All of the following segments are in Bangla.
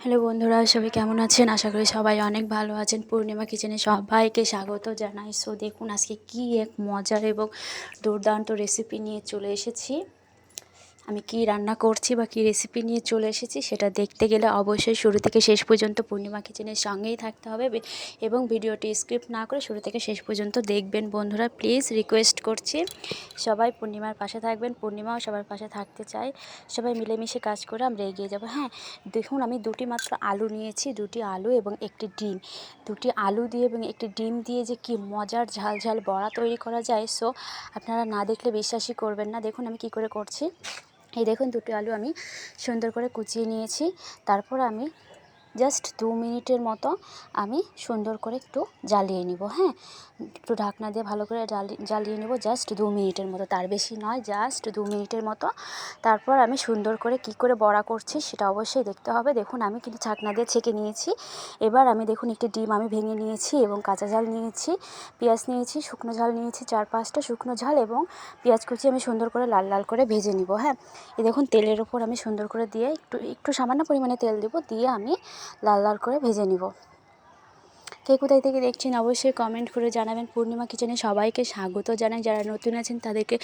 হ্যালো বন্ধুরা, সবাই কেমন আছেন? আশা করি সবাই অনেক ভালো আছেন। পূর্ণিমা কিচেনে সবাইকে স্বাগত জানাই। সো দেখুন, আজকে কি এক মজার এবং দুর্দান্ত রেসিপি নিয়ে চলে এসেছি। আমি কি রান্না করছি বা কি রেসিপি নিয়ে চলে এসেছি সেটা দেখতে গেলে অবশ্যই শুরু থেকে শেষ পর্যন্ত পূর্ণিমা কিচেনের সঙ্গেই থাকতে হবে এবং ভিডিওটি স্ক্রিপ্ট না করে শুরু থেকে শেষ পর্যন্ত দেখবেন বন্ধুরা। প্লিজ রিকোয়েস্ট করছি। সবাই পূর্ণিমার পাশে থাকবেন, পূর্ণিমাও সবার পাশে থাকতে চাই সবাই মিলেমিশে কাজ করে আমরা এগিয়ে যাব। হ্যাঁ দেখুন আমি দুটি মাত্র আলু নিয়েছি, দুটি আলু এবং একটি ডিম। দুটি আলু দিয়ে এবং একটি ডিম দিয়ে যে কি মজার ঝাল ঝাল বড়া তৈরি করা যায় সো আপনারা না দেখলে বিশ্বাসই করবেন না। দেখুন আমি কি করে করছি। এই দেখুন দুটো আলু আমি সুন্দর করে কুচিয়ে নিয়েছি। তারপর আমি জাস্ট দু মিনিটের মতো আমি সুন্দর করে একটু জ্বালিয়ে নিব হ্যাঁ? একটু ঢাকনা দিয়ে ভালো করে জ্বালি, জ্বালিয়ে নেব জাস্ট দু মিনিটের মতো, তার বেশি নয়, জাস্ট দু মিনিটের মতো। তারপর আমি সুন্দর করে কি করে বড়া করছি সেটা অবশ্যই দেখতে হবে। দেখুন, আমি কিন্তু ছাকনা দিয়ে ছেঁকে নিয়েছি। এবার আমি দেখুন, একটি ডিম আমি ভেঙে নিয়েছি এবং কাঁচা ঝাল নিয়েছি, পেঁয়াজ নিয়েছি, শুকনো ঝাল নিয়েছি, চার পাঁচটা শুকনো ঝাল এবং পেঁয়াজ কুচি আমি সুন্দর করে লাল লাল করে ভেজে নিব হ্যাঁ? এই দেখুন, তেলের ওপর আমি সুন্দর করে দিয়ে একটু একটু সামান্য পরিমাণে তেল দেবো, দিয়ে আমি লাল লাল করে ভেজে নিব। কে কোথায় থেকে দেখছেন অবশ্যই কমেন্ট করে জানাবেন। পূর্ণিমা কিচেনে সবাইকে স্বাগত জানাই। যারা নতুন আছেন, তাদেরকে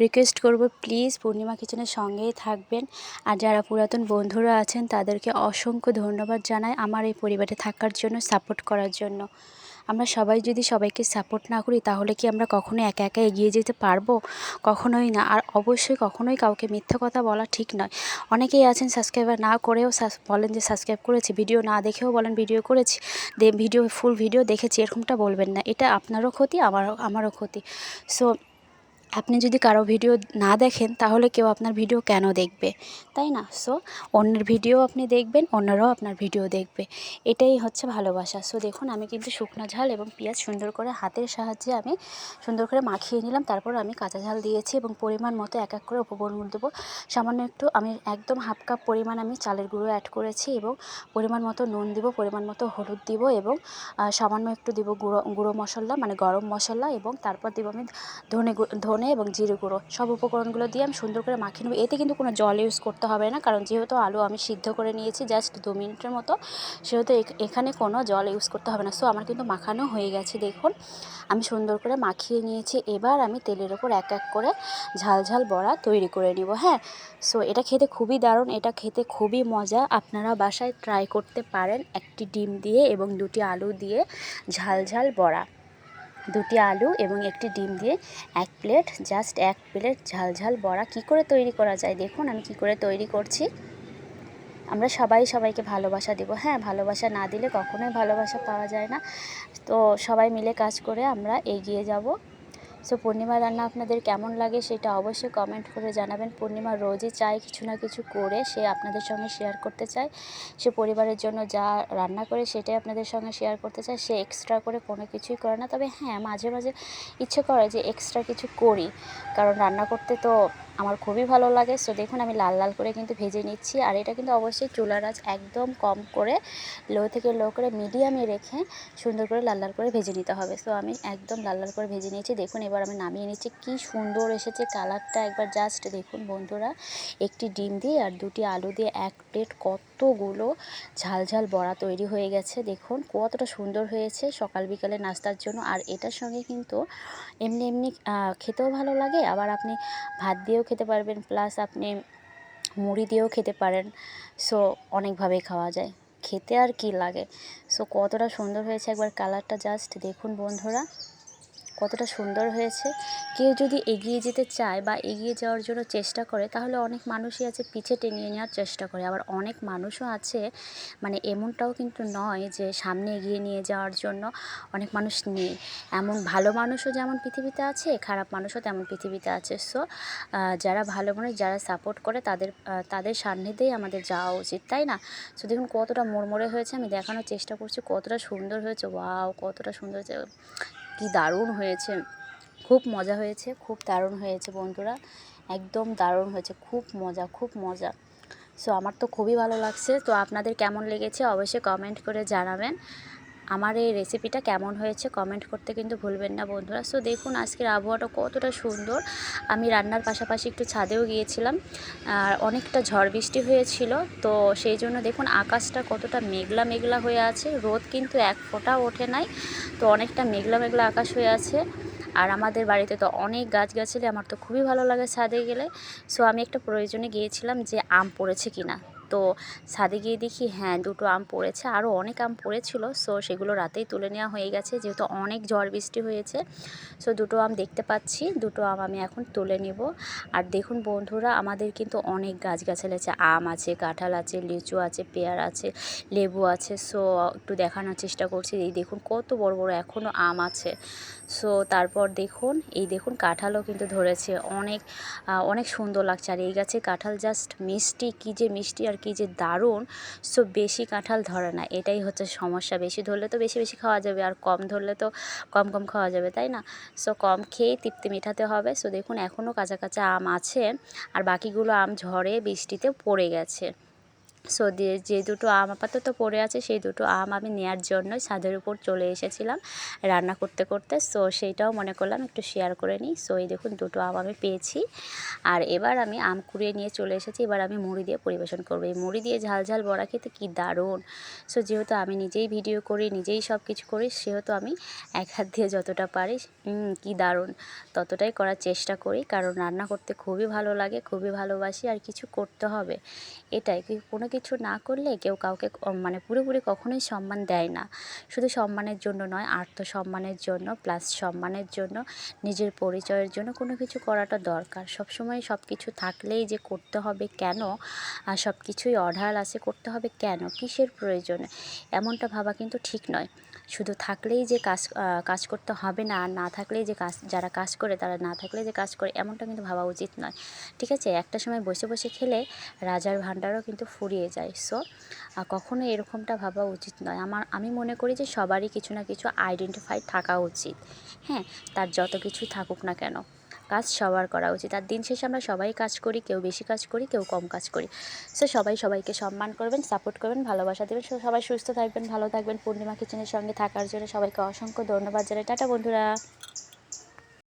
রিকোয়েস্ট করব প্লিজ পূর্ণিমা কিচেনের সঙ্গেই থাকবেন। আর যারা পুরাতন বন্ধুরা আছেন, তাদেরকে অসংখ্য ধন্যবাদ জানাই আমার এই পরিবারে থাকার জন্য সাপোর্ট করার জন্য। আমরা সবাই যদি সবাইকে সাপোর্ট না করি, তাহলে কি আমরা কখনো একা একা এগিয়ে যেতে পারব? কখনোই না। আর অবশ্যই কখনোই কাউকে মিথ্যা কথা বলা ঠিক নয়। অনেকেই আছেন সাবস্ক্রাইবার না করেও বলেন যে সাবস্ক্রাইব করেছি ভিডিও না দেখেও বলেন ভিডিও করেছি ভিডিও ফুল ভিডিও দেখেছি, এরকমটা বলবেন না। এটা আপনারও ক্ষতি, আমারও আমারও ক্ষতি। সো আপনি যদি কারও ভিডিও না দেখেন, তাহলে কেউ আপনার ভিডিও কেন দেখবে? তাই না? সো অন্যের ভিডিও আপনি দেখবেন, অন্যরাও আপনার ভিডিও দেখবে। এটাই হচ্ছে ভালোবাসা। সো দেখুন, আমি কিন্তু শুকনো ঝাল এবং পেঁয়াজ সুন্দর করে হাতের সাহায্যে আমি সুন্দর করে মাখিয়ে নিলাম। তারপর আমি কাঁচা ঝাল দিয়েছি এবং পরিমাণ মতো এক এক করে উপকরণ দেবো। সামান্য একটু, আমি একদম হাফ কাপ পরিমাণ আমি চালের গুঁড়ো অ্যাড করেছি এবং পরিমাণ মতো নুন দিব, পরিমাণ মতো হলুদ দিব এবং সামান্য একটু দিব গুঁড়ো গুঁড়ো মশলা মানে গরম মশলা এবং তারপর দিব আমি ধনে গু- ধনে এবং জিরে গুঁড়ো সব উপকরণগুলো দিয়ে আমি সুন্দর করে মাখিয়ে নেব। এতে কিন্তু কোনো জল ইউজ করতে হবে না, কারণ যেহেতু আলু আমি সিদ্ধ করে নিয়েছি জাস্ট দু মিনিটের মতো, সেহেতু এখ- এখানে কোনো জল ইউজ করতে হবে না। সো আমার কিন্তু মাখানো হয়ে গেছে, দেখুন। আমি সুন্দর করে মাখিয়ে নিয়েছি। এবার আমি তেলের ওপর এক এক করে ঝাল ঝাল বড়া তৈরি করে নিব হ্যাঁ। সো এটা খেতে খুবই দারুণ, এটা খেতে খুবই মজা। আপনারা বাসায় ট্রাই করতে পারেন একটি ডিম দিয়ে এবং দুটি আলু দিয়ে ঝাল ঝাল বড়া। দুটি আলু এবং একটি ডিম দিয়ে এক প্লেট জাস্ট এক প্লেট ঝাল ঝাল বড়া। কি করে তৈরি করা যায়? দেখুন আমি কি করে তৈরি করছি। আমরা সবাই সবাইকে ভালোবাসা দেবো। হ্যাঁ ভালোবাসা না দিলে কখনোই ভালোবাসা পাওয়া যায় না। তো সবাই মিলে কাজ করে আমরা এগিয়ে যাব। সো পূর্ণিমা রান্না আপনাদের কেমন লাগে সেটা অবশ্যই কমেন্ট করে জানাবেন। পূর্ণিমা রোজই চায় কিছু না কিছু করে, সে আপনাদের সঙ্গে শেয়ার করতে চায়। সে পরিবারের জন্য যা রান্না করে সেটাই আপনাদের সঙ্গে শেয়ার করতে চায়। সে এক্সট্রা করে কোনো কিছুই করে না। তবে হ্যাঁ মাঝে মাঝে ইচ্ছে করে যে এক্সট্রা কিছু করি। কারণ রান্না করতে তো আমার খুবই ভালো লাগে। সো দেখুন, আমি লাল লাল করে কিন্তু ভেজে নিচ্ছি। আর এটা কিন্তু অবশ্যই চুলার আঁচ একদম কম করে, লো থেকে লো করে, মিডিয়ামে রেখে সুন্দর করে লাল লাল করে ভেজে নিতে হবে। সো আমি একদম লাল লাল করে ভেজে নিয়েছি। দেখুন, এবার আমি নামিয়ে নিচ্ছি। কি সুন্দর এসেছে কালারটা। একবার জাস্ট দেখুন, বন্ধুরা, একটি ডিম দিয়ে আর দুটি আলু দিয়ে এক প্লেট কতগুলো ঝাল ঝাল বড়া তৈরি হয়ে গেছে, দেখুন কতটা সুন্দর হয়েছে সকাল বিকালে নাস্তার জন্য। আর এটার সঙ্গে কিন্তু এমনি এমনি খেতেও ভালো লাগে, আবার আপনি ভাত দিয়েও খেতে পারবেন, প্লাস আপনি মুড়ি দিয়েও খেতে পারেন, সো অনেকভাবেই খাওয়া যায়। খেতে আর কি লাগে? সো কতটা সুন্দর হয়েছে, একবার কালারটা জাস্ট দেখুন বন্ধুরা। কতটা সুন্দর হয়েছে। কেউ যদি এগিয়ে যেতে চায় বা এগিয়ে যাওয়ার জন্য চেষ্টা করে, তাহলে অনেক মানুষই আছে পিছে টেনিয়ে নেওয়ার চেষ্টা করে। আবার অনেক মানুষও আছে মানে এমনটাও কিন্তু নয় যে সামনে এগিয়ে নিয়ে যাওয়ার জন্য অনেক মানুষ নেই। এমন ভালো মানুষও যেমন পৃথিবীতে আছে, খারাপ মানুষও তেমন পৃথিবীতে আছে। সো যারা ভালো মানুষ, যারা সাপোর্ট করে তাদের তাদের সান্নিধ্যেই আমাদের যাওয়া উচিত, তাই না? সো দেখুন কতটা মোড়মোড়ে হয়েছে, আমি দেখানোর চেষ্টা করছি, কতটা সুন্দর হয়েছে ওয়াও কতটা সুন্দর হয়েছে। কি দারুণ হয়েছে। খুব মজা হয়েছে, খুব দারুণ হয়েছে বন্ধুরা। একদম দারুণ হয়েছে, খুব মজা খুব মজা। সো আমার তো খুবই ভালো লাগছে। তো আপনাদের কেমন লেগেছে অবশ্যই কমেন্ট করে জানাবেন। আমার এই রেসিপিটা কেমন হয়েছে কমেন্ট করতে কিন্তু ভুলবেন না বন্ধুরা। সো দেখুন আজকের আবহাওয়াটা কতটা সুন্দর। আমি রান্নার পাশাপাশি একটু ছাদেও গিয়েছিলাম। আর অনেকটা ঝড় বৃষ্টি হয়েছিল। তো সেই জন্য দেখুন আকাশটা কতটা মেঘলা মেঘলা হয়ে আছে। রোদ কিন্তু এক ফোঁটা ওঠে নাই। তো অনেকটা মেঘলা মেঘলা আকাশ হয়ে আছে। আর আমাদের বাড়িতে তো অনেক গাছগাছালি, আমার তো খুবই ভালো লাগে ছাদে গেলে। সো আমি একটা প্রয়োজনে গিয়েছিলাম যে আম পড়েছে কিনা। তো ছাদে গিয়ে দেখি হ্যাঁ দুটো আম পড়েছে। আরও অনেক আম পড়েছিল সো সেগুলো রাতেই তুলে নেওয়া হয়ে গেছে। যেহেতু অনেক ঝড় বৃষ্টি হয়েছে সো দুটো আম দেখতে পাচ্ছি। দুটো আম আমি এখন তুলে নিব। আর দেখুন বন্ধুরা, আমাদের কিন্তু অনেক গাছগাছালি আছে। আম আছে, কাঁঠাল আছে, লিচু আছে, পেয়ার আছে, লেবু আছে সো একটু দেখানোর চেষ্টা করছি। এই দেখুন কত বড় বড় এখনও আম আছে। সো তারপর দেখুন, এই দেখুন কাঁঠালও কিন্তু ধরেছে। অনেক অনেক সুন্দর লাগছে। আর এই গাছে কাঁঠাল জাস্ট মিষ্টি, কী যে মিষ্টি আর কী যে দারুণ। সো বেশি কাঁঠাল ধরে না। এটাই হচ্ছে সমস্যা। বেশি ধরলে তো বেশি বেশি খাওয়া যাবে। আর কম ধরলে তো কম কম খাওয়া যাবে, তাই না? সো কম খেয়ে তৃপ্তি মেটাতে হবে। সো দেখুন এখনও কাঁচা কাঁচা আম আছে। আর বাকিগুলো আম ঝড়ে, বৃষ্টিতে পড়ে গেছে। সো দিয়ে যে দুটো আম আপাতত পড়ে আছে, সেই দুটো আম আমি নেয়ার জন্য ছাদের উপর চলে এসেছিলাম রান্না করতে করতে। সো সেইটাও মনে করলাম একটু শেয়ার করে নিই। সো এই দেখুন দুটো আম আমি পেয়েছি। আর এবার আমি আম কুড়িয়ে নিয়ে চলে এসেছি। এবার আমি মুড়ি দিয়ে পরিবেশন করব। এই মুড়ি দিয়ে ঝাল ঝাল বড়া খেতে কী দারুণ! সো যেহেতু আমি নিজেই ভিডিও করি, নিজেই সব কিছু করি, সেহেতু আমি এক হাত দিয়ে যতটা পারি কী দারুণ! ততটাই করার চেষ্টা করি। কারণ রান্না করতে খুবই ভালো লাগে, খুবই ভালোবাসি, আর কিছু করতে হবে। এটাই। কোনো কিছু না করলে কেউ কাউকে মানে পুরোপুরি কখনোই সম্মান দেয় না। শুধু সম্মানের জন্য নয়, আত্মসম্মানের জন্য প্লাস সম্মানের জন্য, নিজের পরিচয়ের জন্য কোনো কিছু করাটা দরকার। সবসময় সব কিছু থাকলেই যে করতে হবে কেন, আর সব কিছুই অঢাল আছে, করতে হবে কেন, কিসের প্রয়োজন, এমনটা ভাবা কিন্তু ঠিক নয়। শুধু থাকলেই যে কাজ কাজ করতে হবে না না থাকলেই যে কাজ, যারা কাজ করে তারা না থাকলে যে কাজ করে, এমনটা কিন্তু ভাবা উচিত নয়। ঠিক আছে? একটা সময় বসে বসে খেলে রাজার ভাণ্ডারও কিন্তু ফুরিয়ে যায়। সো কখনো এরকমটা ভাবা উচিত নয়। আমার, আমি মনে করি যে সবারই কিছু না কিছু আইডেন্টিফাই থাকা উচিত। হ্যাঁ? তার যত কিছুই থাকুক না কেন। কাজ সবার করা উচিত। আর দিন শেষে আমরা সবাই কাজ করি, কেউ বেশি কাজ করি, কেউ কম কাজ করি। সো সবাই সবাইকে সম্মান করবেন সাপোর্ট করবেন, ভালোবাসা দেবেন। সবাই সুস্থ থাকবেন, ভালো থাকবেন। পূর্ণিমা কিচেনের সঙ্গে থাকার জন্য সবাইকে অসংখ্য ধন্যবাদ জানাই। টাটা বন্ধুরা।